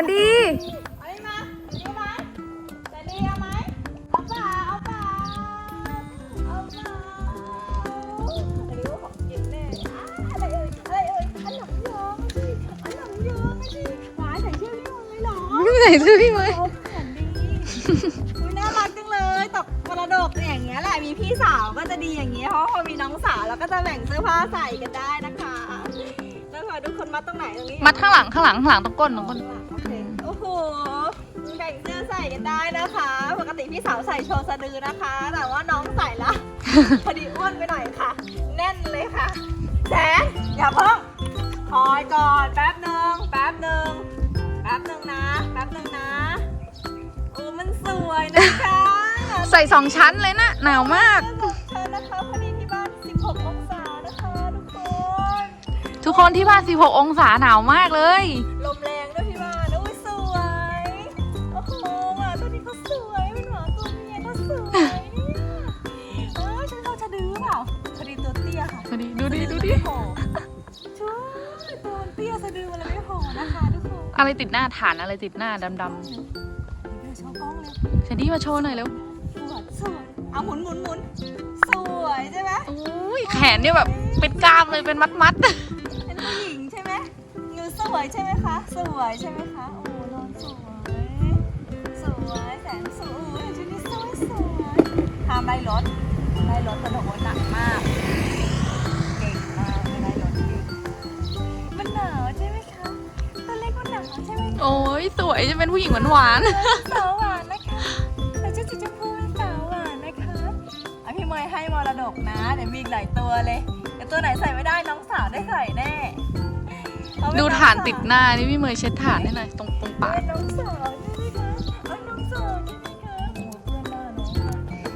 สันดี เอาได้มาเอาไหมแต่ดีเอาไหมเอาเปล่าเอาเปล่าเอาเปล่าอันนี้ว่าของกินแน่อะอะไรเอ่ยอะไรเอ่ยอันหลังยองสิอันหลังยองสิหวานใส่เชื่อพี่เลยเหรอไหนซื้อพี่เมย์โอ้แผ่ดีอุ๊ยน่ารักจังเลยตกมระดกอย่างเงี้ยแหละมีพี่สาวก็จะดีอย่างเงี้ยเพราะพอมีน้องสาวเราก็จะแบ่งเสื้อผ้าใส่กันได้นะ คะแล้วขอดูคนมัดตรงไหนตรงนี้มัดข้างหลังข้างหลังข้างหลังตรงก้นตรงก้น โอเคโอ้โหแบ่งเสื้อใส่กันได้นะคะ ปกติพี่สาวใส่โชว์สะดือนะคะ แต่ว่าน้องใส่ละพอดีอ้วนไปหน่อยค่ะ แน่นเลยค่ะแสนอย่าเพิ่งคอยก่อนแป๊บหนึ่งแป๊บหนึ่งแป๊บหนึ่งนะแป๊บหนึ่งนะโอ้มันสวยนะคะ ใส่สองชั้นเลยนะหนาวมากเคนที่บ้าน 16 องศาหนาวมากเลย ลมแรงด้วยพี่บ้านอุ้ยสวย โอ้โหหมาตัวนี้เขาสวยเป็นหมาตัวเมียเขาสวยเนี่ยเออฉันเขาจะดื้อเปล่าพอดีตัวเตี้ยค่ะดูดิดูดิดูดิไม่โผล่ช่วยตัวมันเตี้ยสะดือมันเลยไม่โผล่นะคะทุกคนอะไรติดหน้าฐานอะไรติดหน้าดำเดี๋ยวโชว์กล้องเลยๆสันดีมาโชว์หน่อยเร็วสวยสวยเอาหมุนหมุนหมุนสวยใช่ไหมโอ้ยแขนเนี่ยแบบเป็นกล้ามเลยเป็นมัดมัดเป็น ผู้หญิงใช่ไหมหนูสวยใช่ไหมคะ สวยใช่ไหมคะ โอ้นอนสวย สวยแสนสวยชุดนี้สวยสวยห้ามไล่รถไล่รถกระโดดหนักมาก เก่งมากไม่ไล่รถเก่งมันหนาวใช่ไหมคะ ตัวเล็กมันหนาวใช่ไหมๆโอ้ยสวยจะเป็นผู้หญิงหวานหวานสาวหวานนะคะแต่ชุดสีชมพูเป็นสาวหวานนะคะอะพี่เมย์ให้มรดกนะ เดี๋ยวมีอีกหลายตัวเลยแต่ตัวไหนใส่ไม่ได้ ดูองฐานสวติดหน้านี่พี่เมย์เช็ดฐานให้หน่อยตรงตรงปากเป็นน้องสาวใช่ไหมคะเอ้ยน้องสาวใช่ไหมคะโอ้เพื่อนบ้านน้องหน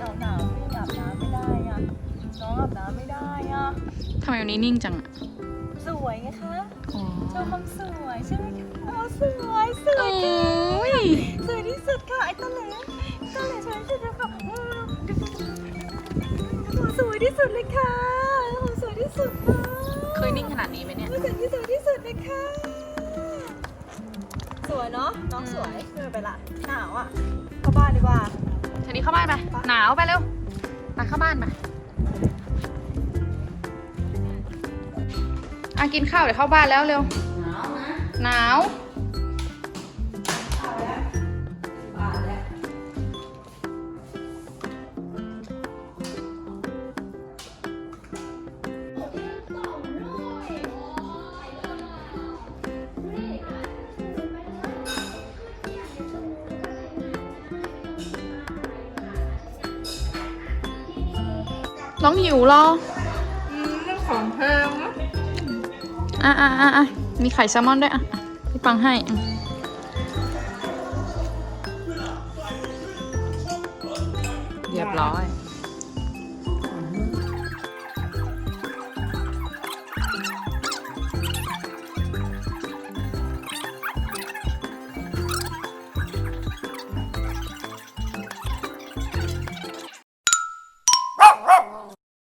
าวหนาวๆพี่อาบน้ำไม่ได้อะน้องอาบน้ำไม่ได้อะทำไมวันนี้นิ่งจังอะสวยไงคะอ๋อชอบความสวยใช่ไหมคะโอ้สวยสวโอ้ยค่ะยสวยที่สุดค่ะไอ้ตะเหลตะเหลสวยที่สุดเลยค่ะโอ้โหสวยที่สุดเลยค่ะโอ้โหสวยที่สุดค่ะเคย นิ่งขนาดนี้ไหมเนี่ยโอ้สวยที่สุดที่สุดเลยค่ะ สวยเนาะ น้องสวยเดินไปละ หนาวอะ เข้าบ้านดีกว่า ทีนี้เข้าบ้านไป หนาวไปเร็ว ไปเข้าบ้านไปอะกินข้าวเดี๋ยวเข้าบ้านแล้วเร็ว หนาวนะ หนาว น้องหิวเหรออืมเรื่องของแพงนะอะอะอะอะมีไข่แซลมอนด้วยอะอะพี่ปังให้อืมเรียบร้อย